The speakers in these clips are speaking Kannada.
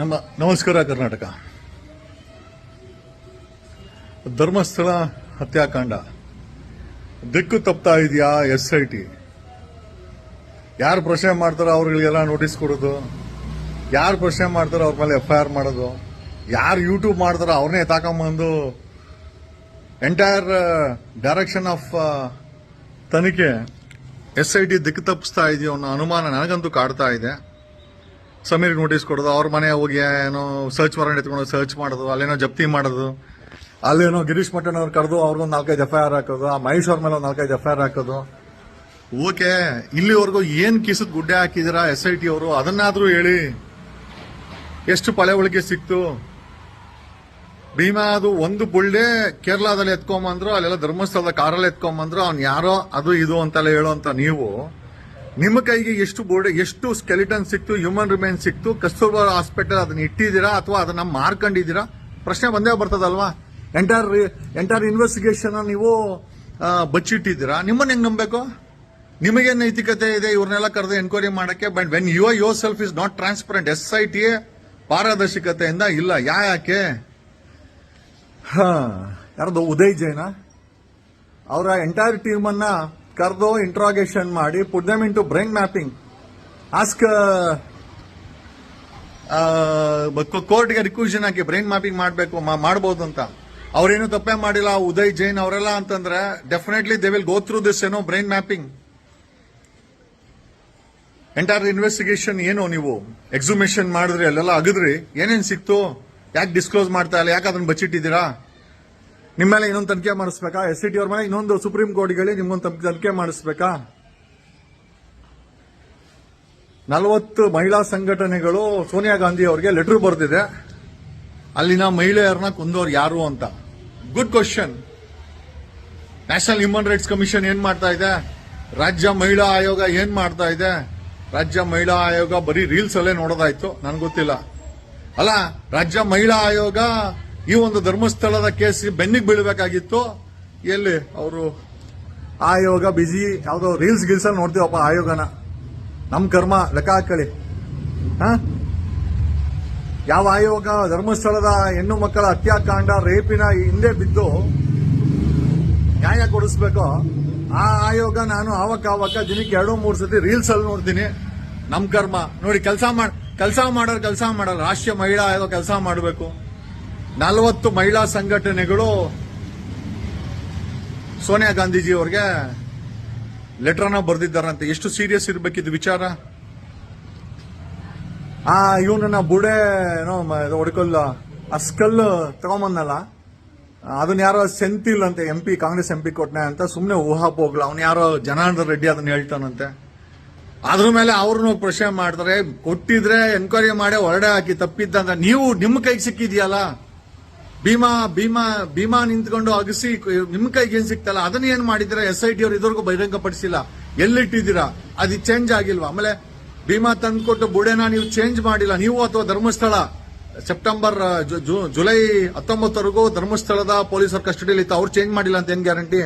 ನಮ್ಮ ನಮಸ್ಕಾರ ಕರ್ನಾಟಕ. ಧರ್ಮಸ್ಥಳ ಹತ್ಯಾಕಾಂಡ. ದಿಕ್ಕು ತಪ್ತಾ ಇದೆಯಾ ಎಸ್ ಐ ಟಿ? ಯಾರು ಪ್ರಶ್ನೆ ಮಾಡ್ತಾರೋ ಅವ್ರಿಗೆಲ್ಲ ನೋಟಿಸ್ ಕೊಡೋದು. ಯಾರು ಪ್ರಶ್ನೆ ಮಾಡ್ತಾರೋ ಅವ್ರ ಮೇಲೆ ಎಫ್ ಐ ಆರ್ ಮಾಡೋದು. ಯಾರು ಯೂಟ್ಯೂಬ್ ಮಾಡ್ತಾರೋ ಅವ್ರನ್ನೇ ತಾಕೊಂಬಂದು ಎಂಟೈರ್ ಡೈರೆಕ್ಷನ್ ಆಫ್ ತನಿಖೆ ಎಸ್ ಐ ಟಿ ದಿಕ್ಕು ತಪ್ಪಿಸ್ತಾ ಇದೆಯೋ ಅನ್ನೋ ಅನುಮಾನ ನನಗಂತೂ ಕಾಡ್ತಾ ಇದೆ. ಸಮೀರ್ ನೋಟಿಸ್ ಕೊಡೋದು, ಅವ್ರ ಮನೆ ಹೋಗಿ ಏನೋ ಸರ್ಚ್ ವಾರೆಂಟ್ ಎತ್ಕೊಂಡು ಸರ್ಚ್ ಮಾಡೋದು, ಅಲ್ಲೇನೋ ಜಪ್ತಿ ಮಾಡೋದು, ಅಲ್ಲೇನೋ ಗಿರೀಶ್ ಮಟ್ಟನ್ ಅವ್ರು ಕರೆದು ಅವ್ರಿಗೊಂದು ನಾಲ್ಕೈದು ಎಫ್ ಐ ಆರ್ ಹಾಕೋದು, ಆ ಮಹೇಶ್ ಮೇಲೆ ಒಂದು ನಾಲ್ಕೈದು ಎಫ್ ಐ ಆರ್ ಹಾಕೋದು. ಓಕೆ, ಇಲ್ಲಿವರೆಗೂ ಏನು ಕಿಸದ್ ಗುಡ್ಡೆ ಹಾಕಿದಿರಾ ಎಸ್ ಐ ಟಿ ಅವರು? ಅದನ್ನಾದರೂ ಹೇಳಿ. ಎಷ್ಟು ಪಳೆ ಒಳಗೆ ಸಿಕ್ತು? ಭೀಮಾ ಅದು ಒಂದು ಬುಳ್ಳೆ ಕೇರಳದಲ್ಲಿ ಎತ್ಕೊಂಬಂದ್ರು, ಅಲ್ಲೆಲ್ಲ ಧರ್ಮಸ್ಥಳದ ಕಾರಲ್ಲಿ ಎತ್ಕೊಂಬಂದ್ರು, ಅವ್ನು ಯಾರೋ ಅದು ಇದು ಅಂತೆಲ್ಲ ಹೇಳೋಂತ ನೀವು. ನಿಮ್ಮ ಕೈಗೆ ಎಷ್ಟು ಬೋರ್ಡ್, ಎಷ್ಟು ಸ್ಕೆಲಿಟನ್ ಸಿಕ್ತು ಹ್ಯೂಮನ್ ರಿಮೈನ್ ಸಿಕ್ತು, ಕಸ್ತೂರ್ಬಾ ಹಾಸ್ಪಿಟಲ್ ಅದನ್ನ ಇಟ್ಟಿದ್ದೀರಾ ಅಥವಾ ಅದನ್ನ ಮಾರ್ಕೊಂಡಿದ್ದೀರಾ? ಪ್ರಶ್ನೆ ಬಂದೇ ಬರ್ತದಲ್ವಾ? ಎಂಟೈರ್ ಎಂಟೈರ್ ಇನ್ವೆಸ್ಟಿಗೇಷನ್ ನೀವು ಬಚ್ಚಿಟ್ಟಿದ್ದೀರಾ? ನಿಮ್ಮನ್ನ ಹೆಂಗ್ ನಂಬಬೇಕು? ನಿಮಗೆ ನೈತಿಕತೆ ಇದೆ? ಇವ್ರನ್ನೆಲ್ಲ ಕರೆದು ಎನ್ಕ್ವೈರಿ ಮಾಡಕ್ಕೆ but when your yourself is not transparent S I T ಪಾರದರ್ಶಕತೆಯಿಂದ ಇಲ್ಲ. ಯಾಕೆ? ಹಾ, ಯಾರದು? ಉದಯ್ ಜೈನ? ಅವರ ಎಂಟೈರ್ ಟೀಮ್ ಅನ್ನ ಕರೆದು ಇಂಟ್ರಾಗೇಷನ್ ಮಾಡಿ put them into brain mapping ask ಕೋರ್ಟ್ಗೆ ರಿಕ್ವಿಷನ್ ಹಾಕಿ ಬ್ರೈನ್ ಮ್ಯಾಪಿಂಗ್ ಮಾಡಬೇಕು ಮಾಡಬಹುದು ಅಂತ. ಅವ್ರೇನು ತಪ್ಪೇ ಮಾಡಿಲ್ಲ, ಉದಯ್, ಜೈನ್ ಅವರೆಲ್ಲ ಅಂತಂದ್ರೆ definitely they will go through this ಏನೋ ಬ್ರೈನ್ ಮ್ಯಾಪಿಂಗ್ ಎಂಟೈರ್ ಇನ್ವೆಸ್ಟಿಗೇಷನ್ ಏನು ನೀವು? ಎಕ್ಸುಮೇಷನ್ ಮಾಡಿದ್ರಿ, ಅಲ್ಲೆಲ್ಲ ಅಗದ್ರಿ. ಏನೇನು ಸಿಕ್ತು? ಯಾಕೆ ಡಿಸ್ಕ್ಲೋಸ್ ಮಾಡ್ತಾ ಇಲ್ಲ? ಯಾಕೆ ಅದನ್ನ ಬಚ್ಚಿಟ್ಟಿದ್ದೀರಾ? ನಿಮ್ಮ ಮೇಲೆ ಇನ್ನೊಂದು ತನಿಖೆ ಮಾಡಿಸ್ಬೇಕಾ? ಎಸ್ ಸಿ ಟಿ ಅವ್ರ ಮೇಲೆ ಇನ್ನೊಂದು ಸುಪ್ರೀಂ ಕೋರ್ಟ್ಗೆ ನಿಮ್ಗೊಂದು ತಪ್- ತನಿಖೆ ಮಾಡಿಸ್ಬೇಕಾ? ನಲವತ್ತು ಮಹಿಳಾ ಸಂಘಟನೆಗಳು ಸೋನಿಯಾ ಗಾಂಧಿ ಅವರಿಗೆ ಲೆಟರ್ ಬರೆದಿದೆ. ಅಲ್ಲಿನ ಮಹಿಳೆಯರನ್ನ ಕೊಂದವ್ರು ಯಾರು ಅಂತ. Good question national human rights commission ಏನ್ ಮಾಡ್ತಾ ಇದೆ? ರಾಜ್ಯ ಮಹಿಳಾ ಆಯೋಗ ಏನ್ ಮಾಡ್ತಾ ಇದೆ? ರಾಜ್ಯ ಮಹಿಳಾ ಆಯೋಗ ಬರೀ ರೀಲ್ಸ್ ಅಲ್ಲೇ ನೋಡೋದಾಯ್ತು. ನನ್ಗೆ ಗೊತ್ತಿಲ್ಲ. ಅಲ್ಲ, ರಾಜ್ಯ ಮಹಿಳಾ ಆಯೋಗ ಈ ಒಂದು ಧರ್ಮಸ್ಥಳದ ಕೇಸ್ ಬೆನ್ನಿಗೆ ಬೀಳಬೇಕಾಗಿತ್ತು. ಎಲ್ಲಿ? ಅವರು ಆಯೋಗ ಬಿಜಿ ಯಾವುದೋ ರೀಲ್ಸ್ ಗಿಲ್ಸ್ ನೋಡ್ತೀವಪ್ಪ ಆಯೋಗನ. ನಮ್ ಕರ್ಮ, ಲೆಕ್ಕ ಹಾಕಳಿ ಯಾವ ಆಯೋಗ, ಧರ್ಮಸ್ಥಳದ ಹೆಣ್ಣು ಮಕ್ಕಳ ಹತ್ಯಾಕಾಂಡ, ರೇಪಿನ ಹಿಂದೆ ಬಿದ್ದು ನ್ಯಾಯ ಕೊಡಿಸ್ಬೇಕೋ? ಆ ಆಯೋಗ ನಾನು ಆವಕ್ಕ ಆವಕ್ಕ ದಿನಕ್ಕೆ ಎರಡು, ಮೂರು ಸತಿ ರೀಲ್ಸ್ ಅಲ್ಲಿ ನೋಡ್ತೀನಿ. ನಮ್ ಕರ್ಮ. ನೋಡಿ, ಕೆಲಸ ಮಾಡ ಕೆಲಸ ಮಾಡೋರು ಕೆಲಸ ಮಾಡಲ್ಲ. ರಾಷ್ಟ್ರೀಯ ಮಹಿಳಾ ಆಯೋಗ ಕೆಲಸ ಮಾಡಬೇಕು. ನಲವತ್ತು ಮಹಿಳಾ ಸಂಘಟನೆಗಳು ಸೋನಿಯಾ ಗಾಂಧೀಜಿ ಅವ್ರಿಗೆ ಲೆಟರ್ನ ಬರೆದಿದ್ದಾರಂತೆ. ಎಷ್ಟು ಸೀರಿಯಸ್ ಇರಬೇಕಿದ್ದು ವಿಚಾರ? ಆ ಇವನನ್ನ ಬುಡೆ, ಏನೋ ಹೊಡ್ಕೊಲ್ಲ ಅಸ್ಕಲ್ಲು ಸ್ಕಲ್ ತಗೊಂಬಂದಲ್ಲ. ಅದನ್ನ ಯಾರೋ ಸೆಂತಿಲ್ ಅಂತ M P Congress M P ಕೊಟ್ನೆ ಅಂತ ಸುಮ್ಮನೆ ಊಹಾಪೋಗ್ಲ. ಅವ್ನು ಯಾರೋ ಜನಾರ್ದನ್ ರೆಡ್ಡಿ ಅದನ್ನ ಹೇಳ್ತಾನಂತೆ. ಅದ್ರ ಮೇಲೆ ಅವ್ರನ್ನೂ ಪ್ರಶ್ನೆ ಮಾಡ್ತಾರೆ, ಕೊಟ್ಟಿದ್ರೆ ಎನ್ಕ್ವೈರಿ ಮಾಡಿ ಹೊರಡೆ ಹಾಕಿ ತಪ್ಪಿದ್ದಂತ ನೀವು ನಿಮ್ಮ ಕೈಗೆ ಸಿಕ್ಕಿದ್ಯಲ್ಲ? ಭೀಮಾ ಭೀಮಾ ಭೀಮಾ ನಿಂತ್ಕೊಂಡು ಅಗಸಿ, ನಿಮ್ ಕೈಗೆ ಏನ್ ಸಿಕ್ತಲ್ಲ ಅದನ್ನ ಏನ್ ಮಾಡಿದಿರಾ ಎಸ್ ಐ ಟಿ ಅವ್ರು ಇದುವರೆಗೂ ಬಹಿರಂಗಪಡಿಸಿಲ್ಲ. ಎಲ್ಲಿಟ್ಟಿದ್ದೀರಾ? ಅದು ಚೇಂಜ್ ಆಗಿಲ್ವಾ? ಆಮೇಲೆ ಭೀಮಾ ತಂದ್ಕೊಟ್ಟು ಬುಡೆನ ನೀವು ಚೇಂಜ್ ಮಾಡಿಲ್ಲ. ನೀವು ಅಥವಾ ಧರ್ಮಸ್ಥಳ? ಸೆಪ್ಟೆಂಬರ್ ಜುಲೈ ಹತ್ತೊಂಬತ್ತವರೆಗೂ ಧರ್ಮಸ್ಥಳದ ಪೊಲೀಸರ ಕಸ್ಟಡಿಯಲ್ಲಿ ಇತ್ತು. ಅವ್ರು ಚೇಂಜ್ ಮಾಡಿಲ್ಲ ಅಂತ ಏನ್ ಗ್ಯಾರಂಟಿ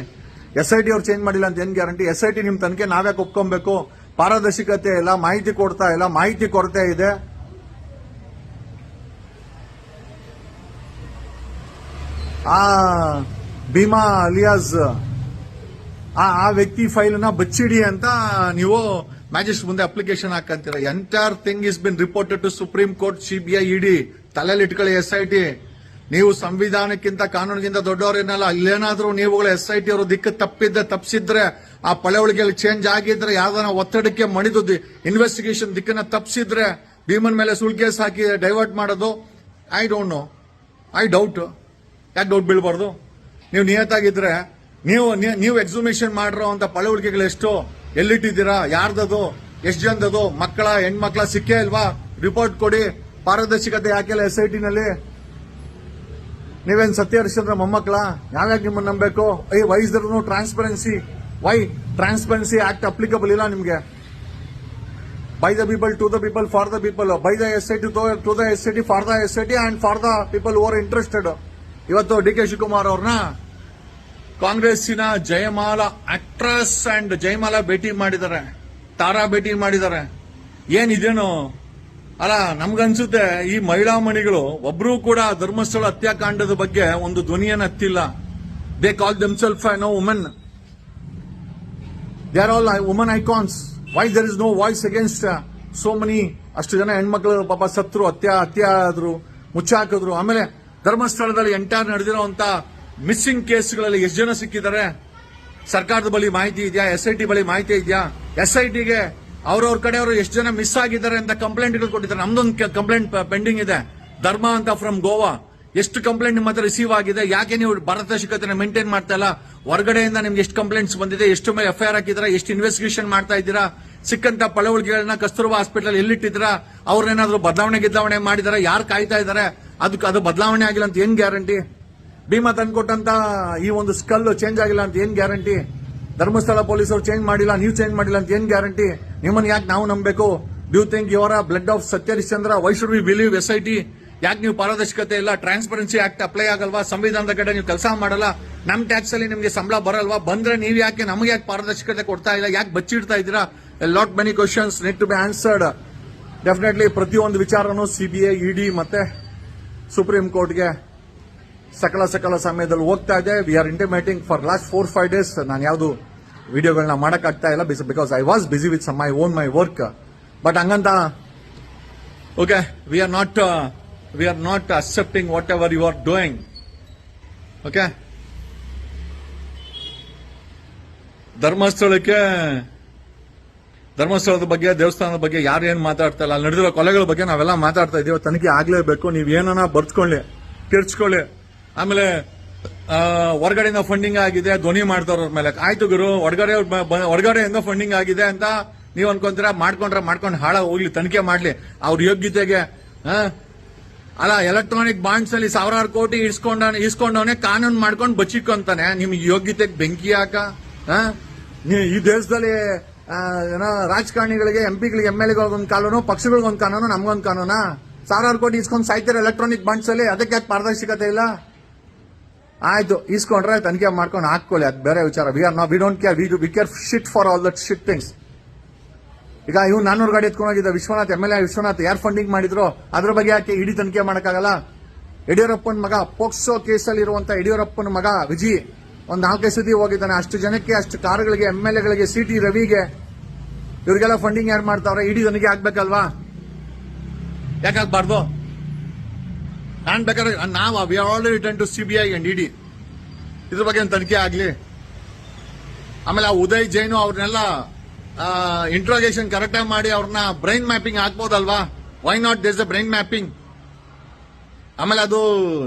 ಎಸ್ ಐ ಟಿ ಅವ್ರು ಚೇಂಜ್ ಮಾಡಿಲ್ಲ ಅಂತ ಏನ್ ಗ್ಯಾರಂಟಿ ಎಸ್ ಐ ಟಿ ನಿಮ್ ತನಿಖೆ ನಾವ್ಯಾಕೆ ಒಪ್ಕೊಬೇಕು. ಪಾರದರ್ಶಕತೆ ಇಲ್ಲ, ಮಾಹಿತಿ ಕೊಡ್ತಾ ಇಲ್ಲ, ಮಾಹಿತಿ ಕೊರತೆ ಇದೆ. ಆ ಭೀಮಾ ಅಲಿಯಾಸ್, ಆ ಆ ವ್ಯಕ್ತಿ ಫೈಲ್ನ ಬಚ್ಚಿಡಿ ಅಂತ ನೀವು ಮ್ಯಾಜಿಸ್ಟ್ರೇಟ್ ಮುಂದೆ application ಹಾಕಂತೀರ. Entire thing is been reported to supreme court CBI ED ತಲೆಯಲ್ಲಿ ಇಟ್ಕೊಳ್ಳಿ ಎಸ್ ಐ ಟಿ ನೀವು ಸಂವಿಧಾನಕ್ಕಿಂತ ಕಾನೂನಿಗಿಂತ ದೊಡ್ಡವರೇನಲ್ಲ ಇಲ್ಲೇನಾದ್ರೂ ನೀವುಗಳು ಎಸ್ ಐ ಟಿ ಅವರು ದಿಕ್ಕು ತಪ್ಪಿದ್ದೆ ತಪ್ಪಿಸಿದ್ರೆ ಆ ಪಳೆವಳಿಗೆಯಲ್ಲಿ ಚೇಂಜ್ ಆಗಿದ್ರೆ, ಯಾವ್ದಾನ ಒತ್ತಡಕ್ಕೆ ಮಣಿದು ಇನ್ವೆಸ್ಟಿಗೇಷನ್ ದಿಕ್ಕನ್ನ ತಪ್ಪಿಸಿದ್ರೆ ಭೀಮನ್ ಮೇಲೆ ಸುಳ್ ಕೇಸ್ ಹಾಕಿ ಡೈವರ್ಟ್ ಮಾಡೋದು I don't know I doubt ಯಾಕೆ ಡೌಟ್ ಬೀಳ್ಬಾರ್ದು? ನೀವು ನಿಯತ್ತಾಗಿದ್ರೆ, ನೀವು ನೀವು ಎಕ್ಸುಮೇಷನ್ ಮಾಡಿರೋ ಅಂತ ಪಳವಳಿಕೆಗಳು ಎಷ್ಟು? ಎಲ್ಲಿಟ್ಟಿದ್ದೀರಾ? ಯಾರ್ದದು? ಎಷ್ಟು ಜನದದು? ಮಕ್ಕಳ, ಹೆಣ್ಮಕ್ಳ ಸಿಕ್ಕೇ ಇಲ್ವಾ? ರಿಪೋರ್ಟ್ ಕೊಡಿ. ಪಾರದರ್ಶಕತೆ ಯಾಕೆಲ್ಲ ಎಸ್ ಐ ಟಿನಲ್ಲಿ ನೀವೇನು ಸತ್ಯ ಹರಿಶ್ಚಂದ್ರ ಮೊಮ್ಮಕ್ಕಳ? ಯಾವ್ಯಾಕೆ ನಿಮ್ಮನ್ನು ನಂಬಬೇಕು? I why's there transparency why transparency act applicable ಇಲ್ಲ ನಿಮಗೆ? By the people to the people for the people by the S I T to the S I T for the S I T and for the people or interested ಇವತ್ತು ಡಿ ಕೆ ಶಿವಕುಮಾರ್ ಅವ್ರನ್ನ ಕಾಂಗ್ರೆಸ್ಸಿನ ಜಯಮಾಲ ಆಕ್ಟ್ರೆಸ್ ಅಂಡ್ ಜಯಮಾಲ ಭೇಟಿ ಮಾಡಿದ್ದಾರೆ. ತಾರಾ ಭೇಟಿ ಮಾಡಿದ್ದಾರೆ. ಏನಿದೇನು ಅಲ್ಲ, ನಮ್ಗನ್ಸುತ್ತೆ, ಈ ಮಹಿಳಾ ಮಣಿಗಳು ಒಬ್ರು ಕೂಡ ಧರ್ಮಸ್ಥಳ ಹತ್ಯಾಕಾಂಡದ ಬಗ್ಗೆ ಒಂದು ಧ್ವನಿಯನ್ನ ಹತ್ತಿಲ್ಲ. They call themselves no women they are all woman icons why there is no voice against so many ಅಷ್ಟು ಜನ ಹೆಣ್ಮಕ್ಳು ಪಾಪ ಸತ್ರು, ಹತ್ಯೆ ಹತ್ಯೆ ಆದ್ರು, ಮುಚ್ಚಾಕಿದ್ರು. ಆಮೇಲೆ ಧರ್ಮಸ್ಥಳದಲ್ಲಿ ಎಂಟರ್ ನಡೆದಿರುವಂತ ಮಿಸ್ಸಿಂಗ್ ಕೇಸ್ಗಳಲ್ಲಿ ಎಷ್ಟು ಜನ ಸಿಕ್ಕಿದ್ದಾರೆ? ಸರ್ಕಾರದ ಬಳಿ ಮಾಹಿತಿ ಇದೆಯಾ? ಎಸ್ ಐ ಟಿ ಬಳಿ ಮಾಹಿತಿ ಇದೆಯಾ? ಎಸ್ ಐ ಟಿಗೆ ಅವ್ರವ್ರ ಕಡೆಯವರು ಎಷ್ಟು ಜನ ಮಿಸ್ ಆಗಿದ್ದಾರೆ ಅಂತ ಕಂಪ್ಲೇಂಟ್ಗಳು ಕೊಟ್ಟಿದ್ದಾರೆ ನಮ್ದೊಂದು ಕಂಪ್ಲೇಂಟ್ ಪೆಂಡಿಂಗ್ ಇದೆ. ಧರ್ಮ ಅಂತ ಫ್ರಮ್ ಗೋವಾ. ಎಷ್ಟು ಕಂಪ್ಲೇಂಟ್ ನಿಮ್ಮ ಹತ್ರ ರಿಸೀವ್ ಆಗಿದೆ? ಯಾಕೆ ನೀವು ಪಾರದರ್ಶಕತೆ ಮೇಂಟೈನ್ ಮಾಡ್ತಾ ಇಲ್ಲ? ಹೊರಗಡೆಯಿಂದ ನಿಮ್ಗೆ ಎಷ್ಟು ಕಂಪ್ಲೇಂಟ್ಸ್ ಬಂದಿದೆ? ಎಷ್ಟು ಮೇಲೆ ಎಫ್ ಐ ಆರ್ ಹಾಕಿದ್ರ ಎಷ್ಟು ಇನ್ವೆಸ್ಟಿಗೇಷನ್ ಮಾಡ್ತಾ ಇದ್ದೀರಾ? ಸಿಕ್ಕಂತ ಪಳವಳಿಕೆಗಳನ್ನ ಕಸ್ತೂರ್ಬಾ ಹಾಸ್ಪಿಟಲ್ ಎಲ್ಲಿಟ್ಟಿದ್ರ ಅವ್ರನ್ನೇನಾದ್ರೂ ಬದಲಾವಣೆ ಗಿದ್ದಾವಣೆ ಮಾಡಿದಾರೆ? ಯಾರು ಕಾಯ್ತಾ ಇದ್ದಾರೆ? ಅದಕ್ಕೆ ಅದು ಬದಲಾವಣೆ ಆಗಿಲ್ಲ ಅಂತ ಏನ್ ಗ್ಯಾರಂಟಿ? ಭೀಮಾ ತಂದ್ಕೊಟ್ಟಂತ ಈ ಒಂದು ಸ್ಕಲ್ ಚೇಂಜ್ ಆಗಿಲ್ಲ ಅಂತ ಏನ್ ಗ್ಯಾರಂಟಿ? ಧರ್ಮಸ್ಥಳ ಪೊಲೀಸರು ಚೇಂಜ್ ಮಾಡಿಲ್ಲ, ನೀವು ಚೇಂಜ್ ಮಾಡಿಲ್ಲ ಅಂತ ಏನ್ ಗ್ಯಾರಂಟಿ? ನಿಮ್ಮನ್ನ ಯಾಕೆ ನಾವು ನಂಬಬೇಕು? Do think your blood of Satyaharishchandra why should we believe S I T ಯಾಕೆ ನೀವು ಪಾರದರ್ಶಕತೆ ಇಲ್ಲ? ಟ್ರಾನ್ಸ್ಪರೆನ್ಸಿ ಆಕ್ಟ್ ಅಪ್ಲೈ ಆಗಲ್ವಾ? ಸಂವಿಧಾನದ ಕಡೆ ನೀವು ಕೆಲಸ ಮಾಡಲ್ಲ? ನಮ್ಮ ಟ್ಯಾಕ್ಸ್ ಅಲ್ಲಿ ನಿಮಗೆ ಸಂಬಳ ಬರಲ್ವಾ? ಬಂದ್ರೆ ನೀವು ಯಾಕೆ ನಮಗೆ ಯಾಕೆ ಪಾರದರ್ಶಕತೆ ಕೊಡ್ತಾ ಇಲ್ಲ? ಯಾಕೆ ಬಚ್ಚಿಡ್ತಾ ಇದ್ದೀರಾ? Lot many questions need to be answered definitely ಪ್ರತಿಯೊಂದು ವಿಚಾರನೂ ಸಿಬಿಐ ಇಡಿ ಮತ್ತೆ ಸುಪ್ರೀಂ ಕೋರ್ಟ್ಗೆ ಸಕಲ ಸಕಲ ಸಮಯದಲ್ಲಿ ಹೋಗ್ತಾ ಇದೆ. We are intimating for last four five days ನಾನು ಯಾವುದು ವಿಡಿಯೋಗಳನ್ನ ಮಾಡೋಕ್ಕಾಗ್ತಾ ಇಲ್ಲ because I was busy with my own my work but ಹಂಗಂತ okay we are not we are not accepting whatever you are doing okay ಧರ್ಮಸ್ಥಳಕ್ಕೆ ಧರ್ಮಸ್ಥಳದ ಬಗ್ಗೆ, ದೇವಸ್ಥಾನದ ಬಗ್ಗೆ ಯಾರು ಏನು ಮಾತಾಡ್ತಾ ಇಲ್ಲ. ಅಲ್ಲಿ ನಡೆದಿರೋ ಕೊಲೆಗಳ ಬಗ್ಗೆ ನಾವೆಲ್ಲ ಮಾತಾಡ್ತಾ ಇದೀವಿ. ತನಿಖೆ ಆಗಲೇಬೇಕು. ನೀವು ಏನನ್ನ ಬರ್ತ್ಕೊಳ್ಳಿ, ತಿರ್ಚ್ಕೊಳ್ಳಿ. ಆಮೇಲೆ ಹೊರಗಡೆಯಿಂದ ಫಂಡಿಂಗ್ ಆಗಿದೆ, ಧ್ವನಿ ಮಾಡ್ತಾರ ಮೇಲೆ. ಆಯ್ತು ಗುರು, ಹೊರಗಡೆ ಹೊರಗಡೆಯಿಂದ ಫಂಡಿಂಗ್ ಆಗಿದೆ ಅಂತ ನೀವು ಅನ್ಕೊಂತೀರ? ಮಾಡ್ಕೊಂಡ್ರೆ ಮಾಡ್ಕೊಂಡು ಹಾಳ ಹೋಗ್ಲಿ, ತನಿಖೆ ಮಾಡ್ಲಿ. ಅವ್ರ ಯೋಗ್ಯತೆಗೆ? ಅಲ್ಲ ಎಲೆಕ್ಟ್ರಾನಿಕ್ ಬಾಂಡ್ಸ್ ಅಲ್ಲಿ ಸಾವಿರಾರು ಕೋಟಿ ಇಸ್ಕೊಂಡ, ಇಸ್ಕೊಂಡವನೇ ಕಾನೂನು ಮಾಡ್ಕೊಂಡು ಬಚ್ಚಿಕೊಂತಾನೆ ನಿಮ್ಗೆ ಯೋಗ್ಯತೆಗೆ ಬೆಂಕಿ ಹಾಕ ಈ ದೇಶದಲ್ಲಿ ಏನೋ ರಾಜಕಾರಣಿಗಳಿಗೆ ಎಂ ಎಲ್ ಒಂದು ಕಾನೂನು ಪಕ್ಷಗಳಿಗೆ ಒಂದು ಕಾನೂನು ನಮ್ಗೊಂದು ಕಾನೂನ? ಸಾವಿರಾರು ಕೋಟಿ ಇಸ್ಕೊಂಡು ಸಾಯ್ತಾರೆ ಎಲೆಕ್ಟ್ರಾನಿಕ್ ಬಾಂಡ್ಸ್ ಅಲ್ಲಿ, ಅದಕ್ಕೆ ಯಾಕೆ ಪಾರದರ್ಶಕತೆ ಇಲ್ಲ? ಆಯ್ತು, ಇಸ್ಕೊಂಡ್ರೆ ತನಿಖೆ ಮಾಡ್ಕೊಂಡು ಹಾಕೊಳ್ಳಿ ಅದು ಬೇರೆ ವಿಚಾರ. ವಿ ಆರ್ ನಾ we don't care we we care shit for all that shit things ಈಗ ಇವ್ ನಾನ್ನೂರು ಗಾಡಿ ಎತ್ಕೊಂಡೋಗಿದ್ದ Vishwanath M L A Vishwanath, ಯಾರು ಫಂಡಿಂಗ್ ಮಾಡಿದ್ರು? ಅದ್ರ ಬಗ್ಗೆ ಯಾಕೆ ಇಡೀ ತನಿಖೆ ಮಾಡೋಕ್ಕಾಗಲ್ಲ? ಯಡಿಯೂರಪ್ಪನ ಮಗ, ಪೋಕ್ಸೋ ಕೇಸಲ್ಲಿ ಇರುವಂತ ಯಡಿಯೂರಪ್ಪನ ಮಗ, ವಿಜಿ. ಒಂದ್ ನಾಲ್ಕೈದು ಸತಿ ಹೋಗಿದ್ದಾನೆ. ಅಷ್ಟು ಜನಕ್ಕೆ, ಅಷ್ಟು ಕಾರುಗಳಿಗೆ ಎಂ ಎಲ್ ಎಗಳಿಗೆ, ಸಿ ಟಿ ರವಿಗೆ ಇವ್ರಿಗೆಲ್ಲ ಫಂಡಿಂಗ್ ಯಾರು ಮಾಡ್ತಾವ್ರೆ? ಇಡೀ ನನಗೆ ಆಗ್ಬೇಕಲ್ವಾ? ಯಾಕಾಗ್ಬಾರ್ದು ನಾನು ಬೇಕಾದ್ರೆ, ನಾವು we already return to I and ED ಇದ್ರ ಬಗ್ಗೆ ಒಂದು ತನಿಖೆ ಆಗಲಿ. ಆಮೇಲೆ ಆ ಉದಯ್ ಜೈನು ಅವ್ರನ್ನೆಲ್ಲ ಇಂಟ್ರೋಗೇಷನ್ ಕರೆಕ್ಟಾಗಿ ಮಾಡಿ ಅವ್ರನ್ನ brain mapping ಹಾಕ್ಬೋದಲ್ವಾ why not does uh brain mapping ಆಮೇಲೆ ಅದು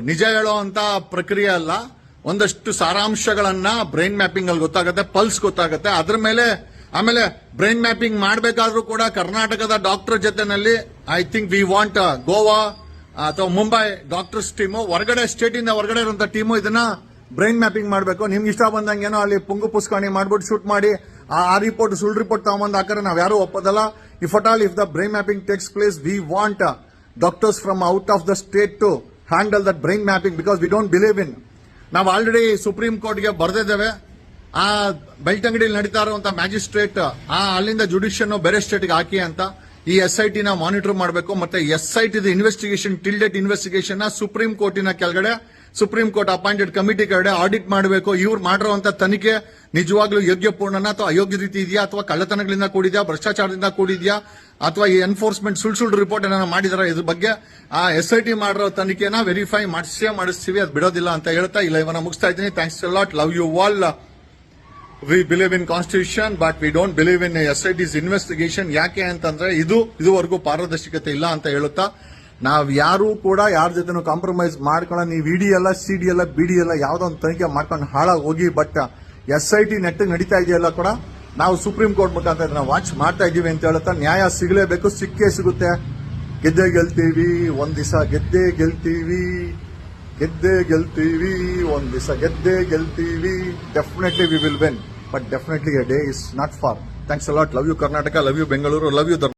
ನಿಜ ಹೇಳೋ ಅಂತ ಪ್ರಕ್ರಿಯೆ ಅಲ್ಲ. ಒಂದಷ್ಟು ಸಾರಾಂಶಗಳನ್ನ ಬ್ರೈನ್ ಮ್ಯಾಪಿಂಗ್ ಅಲ್ಲಿ ಗೊತ್ತಾಗುತ್ತೆ ಪಲ್ಸ್ ಗೊತ್ತಾಗುತ್ತೆ. ಅದ್ರ ಮೇಲೆ, ಆಮೇಲೆ ಬ್ರೈನ್ ಮ್ಯಾಪಿಂಗ್ ಮಾಡಬೇಕಾದ್ರೂ ಕೂಡ ಕರ್ನಾಟಕದ ಡಾಕ್ಟರ್ ಜೊತೆನಲ್ಲಿ I think we want Goa ಅಥವಾ ಮುಂಬೈ ಡಾಕ್ಟರ್ಸ್ ಟೀಮು ಹೊರಗಡೆ ಸ್ಟೇಟ್ ಇಂದ ಹೊರಗಡೆ ಇರುವಂತ ಟೀಮು ಇದನ್ನ ಬ್ರೈನ್ ಮ್ಯಾಪಿಂಗ್ ಮಾಡಬೇಕು. ನಿಮ್ಗೆ ಇಷ್ಟ ಬಂದಂಗೇನೋ ಅಲ್ಲಿ ಪುಂಗು ಪುಸ್ಕಾಣಿ ಮಾಡ್ಬಿಟ್ಟು ಶೂಟ್ ಮಾಡಿ, ಆ ಆ ರಿಪೋರ್ಟ್ ಸುಳ್ಳು ರಿಪೋರ್ಟ್ ತಗೊಂಬಂದು ಹಾಕಾರೆ ನಾವು ಯಾರು ಒಪ್ಪೋದಲ್ಲ. If at all if the brain mapping takes place we want doctors from out of the state to handle that brain mapping because we don't believe in ನಾವು ಆಲ್ರೆಡಿ ಸುಪ್ರೀಂ ಕೋರ್ಟ್ಗೆ ಬರ್ದಿದ್ದೇವೆ. ಆ ಬೆಳ್ತಂಗಡಿಯಲ್ಲಿ ನಡೀತಾ ಇರುವಂತಹ ಮ್ಯಾಜಿಸ್ಟ್ರೇಟ್ ಆ ಅಲ್ಲಿಂದ ಜುಡಿಷಿಯನ್ ಬೇರೆ ಸ್ಟೇಟ್ಗೆ ಹಾಕಿ ಅಂತ ಈ ಎಸ್ ಐ ಟಿನ ಮಾನಿಟರ್ ಮಾಡಬೇಕು. ಮತ್ತೆ S I T investigation till date investigation supreme ಕೋರ್ಟಿನ ಕೆಳಗಡೆ ಸುಪ್ರೀಂ ಕೋರ್ಟ್ ಅಪಾಯಿಂಟೆಡ್ ಕಮಿಟಿ ಕಡೆ ಆಡಿಟ್ ಮಾಡಬೇಕು. ಇವ್ರು ಮಾಡಿರುವಂತ ತನಿಖೆ ನಿಜವಾಗ್ಲೂ ಯೋಗ್ಯಪೂರ್ಣನ ಅಥವಾ ಅಯೋಗ್ಯ ರೀತಿ ಇದೆಯಾ? ಅಥವಾ ಕಳ್ಳತನಗಳಿಂದ ಕೂಡಿದ್ಯಾ? ಭ್ರಷ್ಟಾಚಾರದಿಂದ ಕೂಡಿದ್ಯಾ? ಅಥವಾ ಈ ಎನ್ಫೋರ್ಸ್ಮೆಂಟ್ ಸುಳ್ಳು ಸುಳ್ಳು ರಿಪೋರ್ಟ್ ಏನಾರ ಮಾಡಿದಾರ? ಇದ್ರ ಬಗ್ಗೆ ಆ ಎಸ್ ಐ ಟಿ ಮಾಡಿರೋ ತನಿಖೆನ ವೆರಿಫೈ ಮಾಡಿಸೇ ಮಾಡಿಸ್ತೀವಿ. ಅದು ಬಿಡೋದಿಲ್ಲ ಅಂತ ಹೇಳ್ತಾ ಇಲ್ಲ ಇವನ ಮುಗಿಸ್ತಾ ಇದ್ದೀನಿ. Thanks lot love you all we believe in constitution but we don't believe in S I T's investigation ಯಾಕೆ ಅಂತಂದ್ರೆ ಇದು, ಇದುವರೆಗೂ ಪಾರದರ್ಶಕತೆ ಇಲ್ಲ ಅಂತ ಹೇಳುತ್ತಾ ನಾವ್ ಯಾರು ಕೂಡ ಯಾರ ಜೊತೆನೂ ಕಾಂಪ್ರಮೈಸ್ ಮಾಡ್ಕೊಳ್ಳೋ ನೀವು ಇಡಿ ಎಲ್ಲ ಸಿ ಡಿ ಎಲ್ಲ ಬಿ ಡಿ ಎಲ್ಲ ಯಾವ್ದೋ ಒಂದು ತನಿಖೆ ಮಾಡ್ಕೊಂಡು ಹಾಳಾಗಿ ಹೋಗಿ ಬಟ್ ಎಸ್ ಐ ಟಿ ನೆಟ್ ನಡೀತಾ ಇದೆಯಲ್ಲ ಕೂಡ ನಾವು ಸುಪ್ರೀಂ ಕೋರ್ಟ್ ಮುಖಾಂತರ ಇದನ್ನ ವಾಚ್ ಮಾಡ್ತಾ ಇದೀವಿ ಅಂತ ಹೇಳುತ್ತಾ, ನ್ಯಾಯ ಸಿಗಲೇಬೇಕು, ಸಿಕ್ಕೇ ಸಿಗುತ್ತೆ. ಗೆದ್ದೆ ಗೆಲ್ತೀವಿ, ಒಂದ್ ದಿವಸ ಗೆದ್ದೆ ಗೆಲ್ತೀವಿ ಗೆದ್ದೆ ಗೆಲ್ತೀವಿ, ಒಂದ್ ದಿವಸ ಗೆದ್ದೆ ಗೆಲ್ತೀವಿ. Definitely we will win but definitely day is not far thanks a lot love you Karnataka love you Bengaluru love you